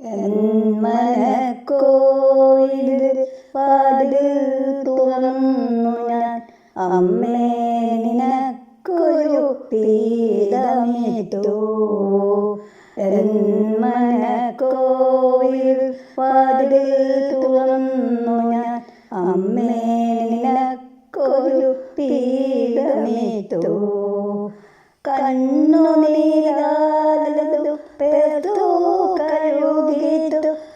മനക്കോയിൽ വാതിൽ തുറന്നു ഞാൻ. അമ്മേ നിനക്കൊരു പീതമിട്ടു തുറന്നു ഞാൻ. അമ്മേ നിനക്കൊരു പീതമിട്ടു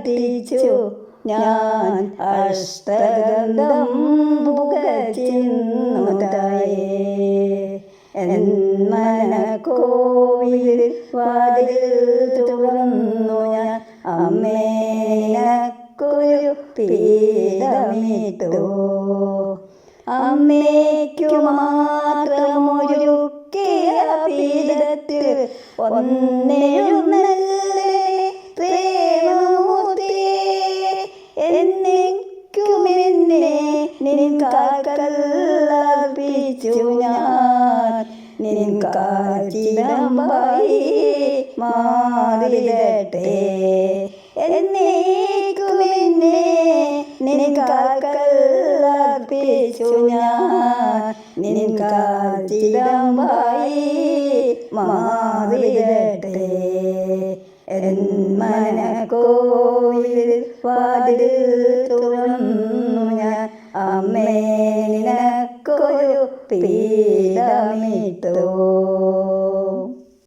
കത്തിച്ചു ഞാൻ അഷ്ടഗന്ധം പുകച്ചിന്നുതായേ. കോവിൽ വാതിൽ തുറന്നു ഞാൻ അമ്മേനക്കൊരു പീഡമിട്ടു അമ്മയ്ക്കു മാത്രമൊരുക്കിയ പീഡത്തിൽ ഒന്നെഴുന്നല്ലേ എന്നേക്കുമെന്നെ നിൻ കാക്കല്ലർപ്പിച്ചു ഞാൻ. നിൻ കാച്ചിലമ്പായി മാറിടട്ടെ. എന്നേക്കുമെന്നെ നിൻ കാക്കല്ലർപ്പിച്ചു ഞാൻ. നിൻ എന്മനക്കോയിൽ വാതിൽ തുറന്നു ഞാൻ. അമ്മേ നിനക്കൊരു പീഡമിട്ടു